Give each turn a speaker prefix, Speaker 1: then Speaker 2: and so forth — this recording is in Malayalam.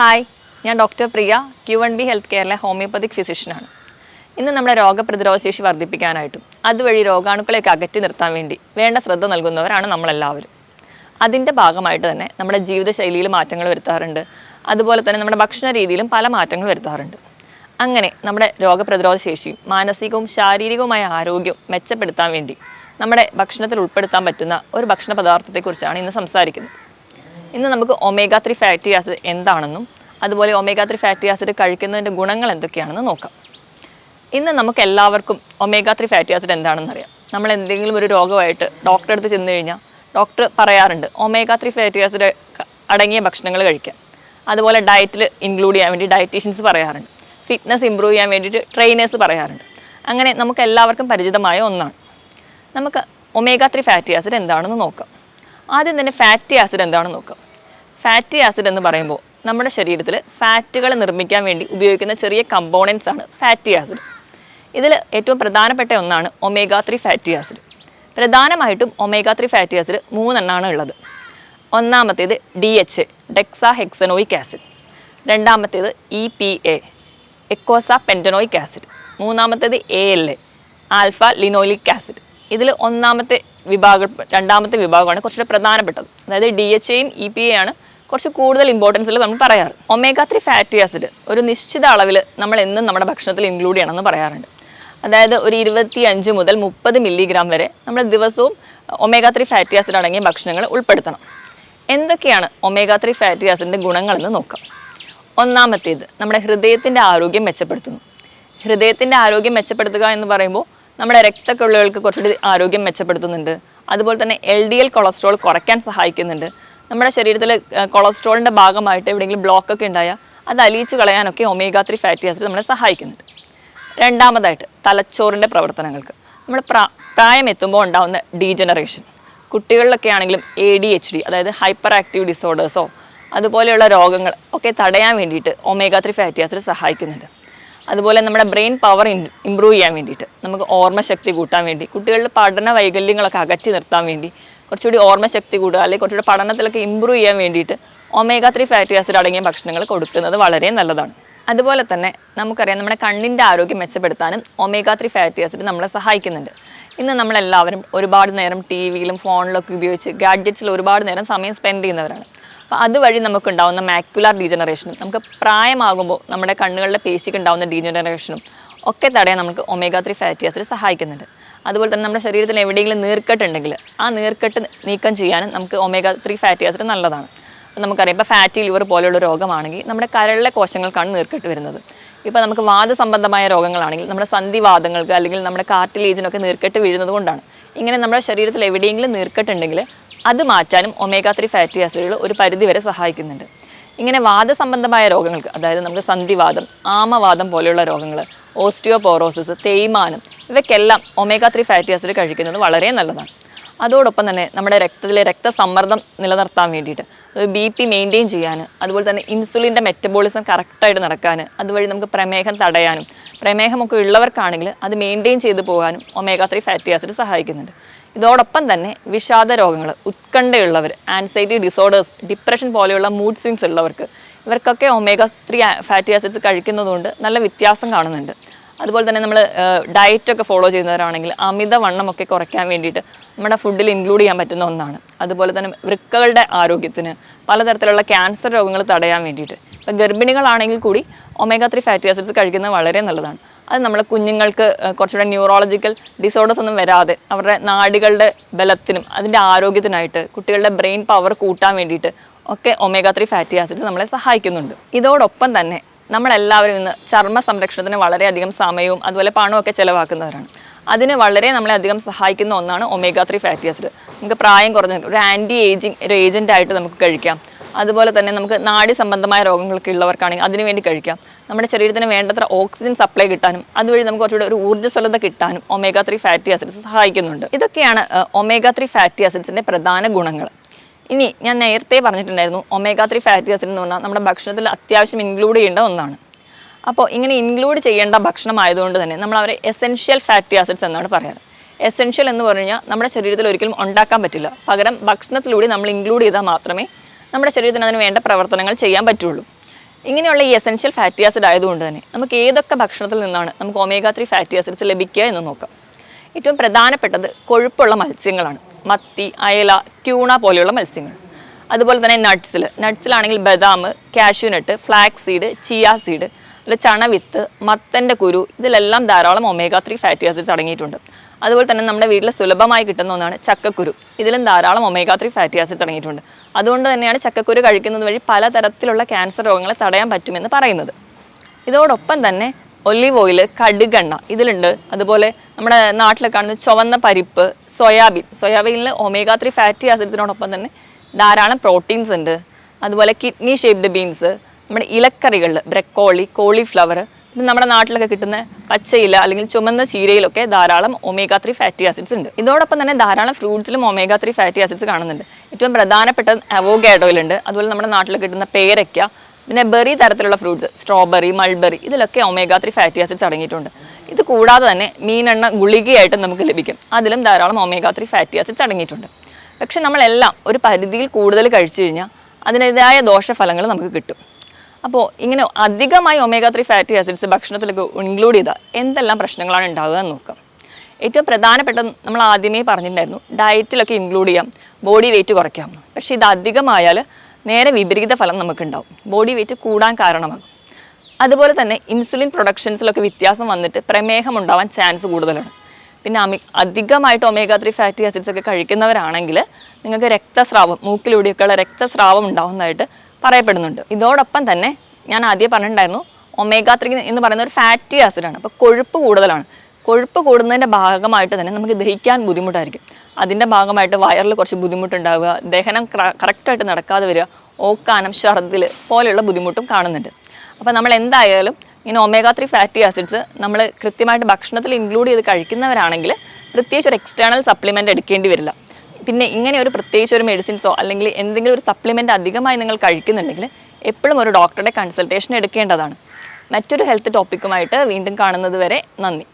Speaker 1: ഹായ് ഞാൻ doctor Priya Q N B health കെയറിലെ homoeopathic ഫിസിഷ്യനാണ് ഇന്ന് നമ്മുടെ രോഗപ്രതിരോധ ശേഷി വർദ്ധിപ്പിക്കാനായിട്ടും അതുവഴി രോഗാണുക്കളെയൊക്കെ അകറ്റി നിർത്താൻ വേണ്ടി വേണ്ട ശ്രദ്ധ നൽകുന്നവരാണ് നമ്മളെല്ലാവരും. അതിന്റെ ഭാഗമായിട്ട് തന്നെ നമ്മുടെ ജീവിതശൈലിയിൽ മാറ്റങ്ങൾ വരുത്താറുണ്ട്. അതുപോലെ തന്നെ നമ്മുടെ ഭക്ഷണ രീതിയിലും പല മാറ്റങ്ങൾ വരുത്താറുണ്ട്. അങ്ങനെ നമ്മുടെ രോഗപ്രതിരോധ ശേഷിയും മാനസികവും ശാരീരികവുമായ ആരോഗ്യവും മെച്ചപ്പെടുത്താൻ വേണ്ടി നമ്മുടെ ഭക്ഷണത്തിൽ ഉൾപ്പെടുത്താൻ പറ്റുന്ന ഒരു ഭക്ഷണ പദാർത്ഥത്തെക്കുറിച്ചാണ് ഇന്ന് സംസാരിക്കുന്നത്. ഇന്ന് നമുക്ക് ഒമേഗ ത്രീ ഫാറ്റി ആസിഡ് എന്താണെന്നും അതുപോലെ ഒമേഗ ത്രീ ഫാറ്റി ആസിഡ് കഴിക്കുന്നതിന്റെ ഗുണങ്ങൾ എന്തൊക്കെയാണെന്ന് നോക്കാം. ഇന്ന് നമുക്ക് എല്ലാവർക്കും ഒമേഗ ത്രീ ഫാറ്റി ആസിഡ് എന്താണെന്ന് അറിയാം. നമ്മൾ എന്തെങ്കിലും ഒരു രോഗമായിട്ട് ഡോക്ടറെ അടുത്ത് ചെന്ന് കഴിഞ്ഞാൽ ഡോക്ടർ പറയാറുണ്ട് ഒമേഗ ത്രീ ഫാറ്റി ആസിഡ് അടങ്ങിയ ഭക്ഷണങ്ങൾ കഴിക്കാൻ അതുപോലെ ഡയറ്റിൽ ഇൻക്ലൂഡ് ചെയ്യാൻ വേണ്ടി ഡയറ്റീഷ്യൻസ് പറയാറുണ്ട്. ഫിറ്റ്നസ് ഇമ്പ്രൂവ് ചെയ്യാൻ വേണ്ടിയിട്ട് ട്രെയിനേഴ്സ് പറയാറുണ്ട്. അങ്ങനെ നമുക്ക് എല്ലാവർക്കും പരിചിതമായ ഒന്നാണ്. നമുക്ക് ഒമേഗ ത്രീ ഫാറ്റി ആസിഡ് എന്താണെന്ന് നോക്കാം. ആദ്യം തന്നെ ഫാറ്റി ആസിഡ് എന്താണെന്ന് നോക്കാം. ഫാറ്റി ആസിഡ് എന്ന് പറയുമ്പോൾ നമ്മുടെ ശരീരത്തിൽ ഫാറ്റുകൾ നിർമ്മിക്കാൻ വേണ്ടി ഉപയോഗിക്കുന്ന ചെറിയ കമ്പോണൻസ് ആണ് ഫാറ്റി ആസിഡ് ഇതിൽ ഏറ്റവും പ്രധാനപ്പെട്ട ഒന്നാണ് ഒമേഗ ത്രീ ഫാറ്റി ആസിഡ് പ്രധാനമായിട്ടും ഒമേഗ ത്രീ ഫാറ്റി ആസിഡ് മൂന്നെണ്ണമാണ് ഉള്ളത്. ഒന്നാമത്തേത് D H DEXA hexanoic acid രണ്ടാമത്തേത് E P A eicosapentaenoic acid മൂന്നാമത്തേത് A L A alpha linolenic acid ഇതിൽ ഒന്നാമത്തെ വിഭാഗം രണ്ടാമത്തെ വിഭാഗമാണ് കുറച്ചുകൂടെ പ്രധാനപ്പെട്ടത്. അതായത് ഡി എച്ച് എയും ഇ പി എ ആണ് കുറച്ച് കൂടുതൽ ഇമ്പോർട്ടൻസിൽ നമ്മൾ പറയാറ്. ഒമേഗ ത്രീ ഫാറ്റി ആസിഡ് ഒരു നിശ്ചിത അളവിൽ നമ്മൾ എന്നും നമ്മുടെ ഭക്ഷണത്തിൽ ഇൻക്ലൂഡ് ചെയ്യണമെന്ന് പറയാറുണ്ട്. അതായത് ഒരു ഇരുപത്തി അഞ്ച് മുതൽ മുപ്പത് മില്ലിഗ്രാം വരെ നമ്മൾ ദിവസവും ഒമേഗ ത്രീ ഫാറ്റി ആസിഡ് അടങ്ങിയ ഭക്ഷണങ്ങൾ ഉൾപ്പെടുത്തണം. എന്തൊക്കെയാണ് ഒമേഗ ത്രീ ഫാറ്റി ആസിഡിന്റെ ഗുണങ്ങളെന്ന് നോക്കാം. ഒന്നാമത്തേത് നമ്മുടെ ഹൃദയത്തിന്റെ ആരോഗ്യം മെച്ചപ്പെടുത്തുന്നു. ഹൃദയത്തിന്റെ ആരോഗ്യം മെച്ചപ്പെടുത്തുക എന്ന് പറയുമ്പോൾ നമ്മുടെ രക്തക്കൊള്ളുകൾക്ക് കുറച്ചുകൂടി ആരോഗ്യം മെച്ചപ്പെടുത്തുന്നുണ്ട്. അതുപോലെ തന്നെ എൽ ഡി എൽ കൊളസ്ട്രോൾ കുറയ്ക്കാൻ സഹായിക്കുന്നുണ്ട്. നമ്മുടെ ശരീരത്തിൽ കൊളസ്ട്രോളിന്റെ ഭാഗമായിട്ട് എവിടെയെങ്കിലും ബ്ലോക്കൊക്കെ ഉണ്ടായാൽ അത് അലിയിച്ച് കളയാനൊക്കെ ഒമേഗ ത്രീ ഫാറ്റി ആസിഡ് നമ്മളെ സഹായിക്കുന്നുണ്ട്. രണ്ടാമതായിട്ട് തലച്ചോറിന്റെ പ്രവർത്തനങ്ങൾക്ക്. നമ്മൾ പ്രാ പ്രായം എത്തുമ്പോൾ ഉണ്ടാകുന്ന ഡീജനറേഷൻ. കുട്ടികളിലൊക്കെ ആണെങ്കിലും എ ഡി എച്ച് ഡി അതായത് ഹൈപ്പർ ആക്റ്റീവ് ഡിസോർഡേഴ്സോ അതുപോലെയുള്ള രോഗങ്ങൾ ഒക്കെ തടയാൻ വേണ്ടിയിട്ട് ഒമേഗ ത്രീ ഫാറ്റി ആസിഡ് സഹായിക്കുന്നുണ്ട്. അതുപോലെ നമ്മുടെ ബ്രെയിൻ പവർ ഇമ്പ്രൂവ് ചെയ്യാൻ വേണ്ടിയിട്ട് നമുക്ക് ഓർമ്മശക്തി കൂട്ടാൻ വേണ്ടി കുട്ടികളുടെ പഠന വൈകല്യങ്ങളൊക്കെ അകറ്റി നിർത്താൻ വേണ്ടി കുറച്ചുകൂടി ഓർമ്മശക്തി കൂടുക അല്ലെങ്കിൽ കുറച്ചുകൂടി പഠനത്തിലൊക്കെ ഇമ്പ്രൂവ് ചെയ്യാൻ വേണ്ടിയിട്ട് ഒമേഗ ത്രീ ഫാറ്റി ആസിഡ് അടങ്ങിയ ഭക്ഷണങ്ങൾ കൊടുക്കുന്നത് വളരെ നല്ലതാണ്. അതുപോലെ തന്നെ നമുക്കറിയാം നമ്മുടെ കണ്ണിന്റെ ആരോഗ്യം മെച്ചപ്പെടുത്താനും ഒമേഗ ത്രീ ഫാറ്റി ആസിഡ് നമ്മളെ സഹായിക്കുന്നുണ്ട്. ഇന്ന് നമ്മളെല്ലാവരും ഒരുപാട് നേരം ടി വിയിലും ഫോണിലൊക്കെ ഉപയോഗിച്ച് ഗാഡ്ജറ്റ്സിൽ ഒരുപാട് നേരം സമയം സ്പെൻഡ് ചെയ്യുന്നവരാണ്. അപ്പോൾ അതുവഴി നമുക്കുണ്ടാവുന്ന മാക്യുലാർ ഡീജനറേഷനും നമുക്ക് പ്രായമാകുമ്പോൾ നമ്മുടെ കണ്ണുകളുടെ പേശിക്ക് ഉണ്ടാവുന്ന ഡീജനറേഷനും ഒക്കെ തടയാൻ നമുക്ക് ഒമേഗ ത്രീ ഫാറ്റി ആസിഡ് സഹായിക്കുന്നുണ്ട്. അതുപോലെ തന്നെ നമ്മുടെ ശരീരത്തിൽ എവിടെയെങ്കിലും നീർക്കെട്ടുണ്ടെങ്കിൽ ആ നീർക്കെട്ട് നീക്കം ചെയ്യാനും നമുക്ക് ഒമേഗ ത്രീ ഫാറ്റി ആസിഡ് നല്ലതാണ്. നമുക്കറിയാം ഇപ്പോൾ ഫാറ്റി ലിവർ പോലെയുള്ള രോഗമാണെങ്കിൽ നമ്മുടെ കരളിലെ കോശങ്ങൾക്കാണ് നീർക്കെട്ട് വരുന്നത്. ഇപ്പോൾ നമുക്ക് വാദ സംബന്ധമായ രോഗങ്ങളാണെങ്കിൽ നമ്മുടെ സന്ധിവാദങ്ങൾക്ക് അല്ലെങ്കിൽ നമ്മുടെ കാർട്ടിലേജിനൊക്കെ നീർക്കെട്ട് വീഴുന്നത് കൊണ്ടാണ്. ഇങ്ങനെ നമ്മുടെ ശരീരത്തിൽ എവിടെയെങ്കിലും നീർക്കെട്ടുണ്ടെങ്കിൽ അത് മാറ്റാനും ഒമേഗ ത്രീ ഫാറ്റി ആസിഡുകൾ ഒരു പരിധിവരെ സഹായിക്കുന്നുണ്ട്. ഇങ്ങനെ വാദസംബന്ധമായ രോഗങ്ങൾക്ക് അതായത് നമുക്ക് സന്ധിവാദം ആമവാദം പോലെയുള്ള രോഗങ്ങൾ ഓസ്റ്റിയോപോറോസിസ് തേയ്മാനം ഇവയ്ക്കെല്ലാം ഒമേഗ ത്രീ ഫാറ്റി ആസിഡ് കഴിക്കുന്നത് വളരെ നല്ലതാണ്. അതോടൊപ്പം തന്നെ നമ്മുടെ രക്തത്തിലെ രക്തസമ്മർദ്ദം നിലനിർത്താൻ വേണ്ടിയിട്ട് ബി പി മെയിന്റെയിൻ ചെയ്യാൻ അതുപോലെ തന്നെ ഇൻസുലിന്റെ മെറ്റബോളിസം കറക്റ്റായിട്ട് നടക്കാൻ അതുവഴി നമുക്ക് പ്രമേഹം തടയാനും പ്രമേഹമൊക്കെ ഉള്ളവർക്കാണെങ്കിൽ അത് മെയിന്റെയിൻ ചെയ്തു പോകാനും ഒമേഗ ത്രീ ഫാറ്റി ആസിഡ് സഹായിക്കുന്നുണ്ട്. ഇതോടൊപ്പം തന്നെ വിഷാദ രോഗങ്ങൾ ഉത്കണ്ഠയുള്ളവർ ആൻസൈറ്റി ഡിസോർഡേഴ്സ് ഡിപ്രഷൻ പോലെയുള്ള മൂഡ് സ്വിങ്സ് ഉള്ളവർക്ക് ഇവർക്കൊക്കെ ഒമേഗ ത്രീ ഫാറ്റി ആസിഡ്സ് കഴിക്കുന്നതുകൊണ്ട് നല്ല വ്യത്യാസം കാണുന്നുണ്ട്. അതുപോലെ തന്നെ നമ്മൾ ഡയറ്റൊക്കെ ഫോളോ ചെയ്യുന്നവരാണെങ്കിൽ അമിതവണ്ണമൊക്കെ കുറയ്ക്കാൻ വേണ്ടിയിട്ട് നമ്മുടെ ഫുഡിൽ ഇൻക്ലൂഡ് ചെയ്യാൻ പറ്റുന്ന ഒന്നാണ്. അതുപോലെ തന്നെ വൃക്കകളുടെ ആരോഗ്യത്തിന് പലതരത്തിലുള്ള ക്യാൻസർ രോഗങ്ങൾ തടയാൻ വേണ്ടിയിട്ട്. ഇപ്പം ഗർഭിണികളാണെങ്കിൽ കൂടി ഒമേഗ ത്രീ ഫാറ്റി ആസിഡ്സ് കഴിക്കുന്നത് വളരെ നല്ലതാണ്. അത് നമ്മളെ കുഞ്ഞുങ്ങൾക്ക് കുറച്ചുകൂടെ ന്യൂറോളജിക്കൽ ഡിസോർഡേഴ്സ് ഒന്നും വരാതെ അവരുടെ നാഡികളുടെ ബലത്തിനും അതിന്റെ ആരോഗ്യത്തിനായിട്ട് കുട്ടികളുടെ ബ്രെയിൻ പവർ കൂട്ടാൻ വേണ്ടിയിട്ട് ഒക്കെ ഒമേഗ ത്രീ ഫാറ്റി ആസിഡ്സ് നമ്മളെ സഹായിക്കുന്നുണ്ട്. ഇതോടൊപ്പം തന്നെ നമ്മളെല്ലാവരും ഇന്ന് ചർമ്മ സംരക്ഷണത്തിന് വളരെയധികം സമയവും അതുപോലെ പണമൊക്കെ ചിലവാക്കുന്നവരാണ്. അതിന് വളരെ നമ്മളെ അധികം സഹായിക്കുന്ന ഒന്നാണ് ഒമേഗ ത്രീ ഫാറ്റി ആസിഡ് നമുക്ക് പ്രായം കുറഞ്ഞ ഒരു ആന്റി ഏജിങ് ഒരു ഏജന്റ് ആയിട്ട് നമുക്ക് കഴിക്കാം. അതുപോലെ തന്നെ നമുക്ക് നാഡി സംബന്ധമായ രോഗങ്ങളൊക്കെ ഉള്ളവർക്കാണെങ്കിൽ അതിനുവേണ്ടി കഴിക്കാം. നമ്മുടെ ശരീരത്തിന് വേണ്ടത്ര ഓക്സിജൻ സപ്ലൈ കിട്ടാനും അതുവഴി നമുക്ക് കുറച്ചുകൂടെ ഒരു ഊർജസ്വലത കിട്ടാനും ഒമേഗ ത്രീ ഫാറ്റി ആസിഡ്സ് സഹായിക്കുന്നുണ്ട്. ഇതൊക്കെയാണ് ഒമേഗ ത്രീ ഫാറ്റി ആസിഡ്സിന്റെ പ്രധാന ഗുണങ്ങൾ. ഇനി ഞാൻ നേരത്തെ പറഞ്ഞിട്ടുണ്ടായിരുന്നു ഒമേഗ ത്രീ ഫാറ്റി ആസിഡ് എന്ന് പറഞ്ഞാൽ നമ്മുടെ ഭക്ഷണത്തിൽ അത്യാവശ്യം ഇൻക്ലൂഡ് ചെയ്യേണ്ട ഒന്നാണ്. അപ്പോൾ ഇങ്ങനെ ഇൻക്ലൂഡ് ചെയ്യേണ്ട ഭക്ഷണം ആയതുകൊണ്ട് തന്നെ നമ്മൾ അവരെ എസെൻഷ്യൽ ഫാറ്റി ആസിഡ്സ് എന്നാണ് പറയാറ്. എസെൻഷ്യൽ എന്ന് പറഞ്ഞു നമ്മുടെ ശരീരത്തിൽ ഒരിക്കലും ഉണ്ടാക്കാൻ പറ്റില്ല. പകരം ഭക്ഷണത്തിലൂടെ നമ്മൾ ഇൻക്ലൂഡ് ചെയ്താൽ മാത്രമേ നമ്മുടെ ശരീരത്തിന് അതിന് വേണ്ട പ്രവർത്തനങ്ങൾ ചെയ്യാൻ പറ്റുള്ളൂ. ഇങ്ങനെയുള്ള ഈ എസെൻഷ്യൽ ഫാറ്റി ആസിഡ് ആയതുകൊണ്ട് തന്നെ നമുക്ക് ഏതൊക്കെ ഭക്ഷണത്തിൽ നിന്നാണ് നമുക്ക് ഒമേഗ ത്രീ ഫാറ്റി ആസിഡ്സ് ലഭിക്കുക എന്ന് നോക്കാം. ഏറ്റവും പ്രധാനപ്പെട്ടത് കൊഴുപ്പുള്ള മത്സ്യങ്ങളാണ്. മത്തി അയല ട്യൂണ പോലെയുള്ള മത്സ്യങ്ങൾ. അതുപോലെ തന്നെ നട്ട്സിൽ നട്ട്സിലാണെങ്കിൽ ബദാം cashew nut flax seed chia seed അല്ല ചണവിത്ത് മത്തന്റെ കുരു ഇതിലെല്ലാം ധാരാളം ഒമേഗ ത്രീ ഫാറ്റി ആസിഡ്സ് അടങ്ങിയിട്ടുണ്ട്. അതുപോലെ തന്നെ നമ്മുടെ വീട്ടിൽ സുലഭമായി കിട്ടുന്ന ഒന്നാണ് ചക്കക്കുരു. ഇതിലും ധാരാളം ഒമേഗ ത്രീ ഫാറ്റി ആസിഡ് അടങ്ങിയിട്ടുണ്ട്. അതുകൊണ്ട് തന്നെയാണ് ചക്കക്കുരു കഴിക്കുന്നത് വഴി പലതരത്തിലുള്ള ക്യാൻസർ രോഗങ്ങളെ തടയാൻ പറ്റുമെന്ന് പറയുന്നത്. ഇതോടൊപ്പം തന്നെ ഒലിവ് ഓയിൽ കടുകെണ്ണ ഇതിലുണ്ട്. അതുപോലെ നമ്മുടെ നാട്ടിൽ കാണുന്ന ചുവന്ന പരിപ്പ് സോയാബീൻ. സോയാബീനിൽ ഒമേഗ ത്രീ ഫാറ്റി ആസിഡത്തിനോടൊപ്പം തന്നെ ധാരാളം പ്രോട്ടീൻസ് ഉണ്ട്. അതുപോലെ കിഡ്നി ഷേപ്ഡ് ബീൻസ് നമ്മുടെ ഇലക്കറികളിൽ ബ്രക്കോളി കോളിഫ്ലവർ ഇത് നമ്മുടെ നാട്ടിലൊക്കെ കിട്ടുന്ന പച്ചയില അല്ലെങ്കിൽ ചുമന്ന ചീരയിലൊക്കെ ധാരാളം ഒമേഗ ത്രീ ഫാറ്റി ആസിഡ്സ് ഉണ്ട്. ഇതോടൊപ്പം തന്നെ ധാരാളം ഫ്രൂട്ട്സിലും ഒമേഗ ത്രീ ഫാറ്റി ആസിഡ്സ് കാണുന്നുണ്ട്. ഏറ്റവും പ്രധാനപ്പെട്ട അവോഗാഡോയിലുണ്ട് അതുപോലെ നമ്മുടെ നാട്ടിൽ കിട്ടുന്ന പേരയ്ക്ക പിന്നെ ബെറി തരത്തിലുള്ള ഫ്രൂട്ട്സ് സ്ട്രോബെറി മൾബെറി ഇതിലൊക്കെ ഒമേഗ ത്രീ ഫാറ്റി ആസിഡ്സ് അടങ്ങിയിട്ടുണ്ട്. ഇത് കൂടാതെ തന്നെ മീനെണ്ണ ഗുളികയായിട്ട് നമുക്ക് ലഭിക്കും. അതിലും ധാരാളം ഒമേഗ ത്രീ ഫാറ്റി ആസിഡ്സ് അടങ്ങിയിട്ടുണ്ട്. പക്ഷെ നമ്മളെല്ലാം ഒരു പരിധിയിൽ കൂടുതൽ കഴിച്ചു കഴിഞ്ഞാൽ അതിന്റെതായ ദോഷഫലങ്ങൾ നമുക്ക് കിട്ടും. അപ്പോൾ ഇങ്ങനെ അധികമായി ഒമേഗ ത്രീ ഫാറ്റി ആസിഡ്സ് ഭക്ഷണത്തിലേക്ക് ഇൻക്ലൂഡ് ചെയ്താൽ എന്തെല്ലാം പ്രശ്നങ്ങളാണ് ഉണ്ടാവുക എന്ന് നോക്കാം. ഏറ്റവും പ്രധാനപ്പെട്ട നമ്മൾ ആദ്യമേ പറഞ്ഞിട്ടുണ്ടായിരുന്നു ഡയറ്റിലൊക്കെ ഇൻക്ലൂഡ് ചെയ്യാം ബോഡി വെയിറ്റ് കുറയ്ക്കാം. പക്ഷേ ഇത് അധികമായാൽ നേരെ വിപരീത ഫലം നമുക്കുണ്ടാവും ബോഡി വെയിറ്റ് കൂടാൻ കാരണമാകും. അതുപോലെ തന്നെ ഇൻസുലിൻ പ്രൊഡക്ഷൻസിലൊക്കെ വ്യത്യാസം വന്നിട്ട് പ്രമേഹം ഉണ്ടാവാൻ ചാൻസ് കൂടുതലാണ്. പിന്നെ അമി അധികമായിട്ട് ഒമേഗ ത്രീ ഫാറ്റി ആസിഡ്സ് ഒക്കെ കഴിക്കുന്നവരാണെങ്കിൽ നിങ്ങൾക്ക് രക്തസ്രാവം മൂക്കിലൂടെയൊക്കെയുള്ള രക്തസ്രാവം ഉണ്ടാവുന്നതായിട്ട് പറയപ്പെടുന്നുണ്ട്. ഇതോടൊപ്പം തന്നെ ഞാൻ ആദ്യം പറഞ്ഞിട്ടുണ്ടായിരുന്നു ഒമേഗ ത്രീ എന്ന് പറയുന്ന ഒരു ഫാറ്റി ആസിഡാണ് അപ്പോൾ കൊഴുപ്പ് കൂടുതലാണ്. കൊഴുപ്പ് കൂടുന്നതിന്റെ ഭാഗമായിട്ട് തന്നെ നമുക്ക് ദഹിക്കാൻ ബുദ്ധിമുട്ടായിരിക്കും. അതിന്റെ ഭാഗമായിട്ട് വയറിൽ കുറച്ച് ബുദ്ധിമുട്ടുണ്ടാവുക ദഹനം കറക്റ്റായിട്ട് നടക്കാതെ വരിക ഓക്കാനം ഛർദിൽ പോലെയുള്ള ബുദ്ധിമുട്ടും കാണുന്നുണ്ട്. അപ്പോൾ നമ്മൾ എന്തായാലും ഇങ്ങനെ ഒമേഗ ത്രീ ഫാറ്റി ആസിഡ്സ് നമ്മൾ കൃത്യമായിട്ട് ഭക്ഷണത്തിൽ ഇൻക്ലൂഡ് ചെയ്ത് കഴിക്കുന്നവരാണെങ്കിൽ പ്രത്യേകിച്ച് ഒരു എക്സ്റ്റേണൽ സപ്ലിമെന്റ് എടുക്കേണ്ടി വരില്ല. പിന്നെ ഇങ്ങനെ ഒരു പ്രത്യേകിച്ച് ഒരു മെഡിസിൻസോ അല്ലെങ്കിൽ എന്തെങ്കിലും ഒരു സപ്ലിമെന്റ് അധികമായി നിങ്ങൾ കഴിക്കുന്നുണ്ടെങ്കിൽ എപ്പോഴും ഒരു ഡോക്ടറുടെ കൺസൾട്ടേഷൻ എടുക്കേണ്ടതാണ്. മറ്റൊരു ഹെൽത്ത് ടോപ്പിക്കുമായിട്ട് വീണ്ടും കാണുന്നത് വരെ നന്ദി.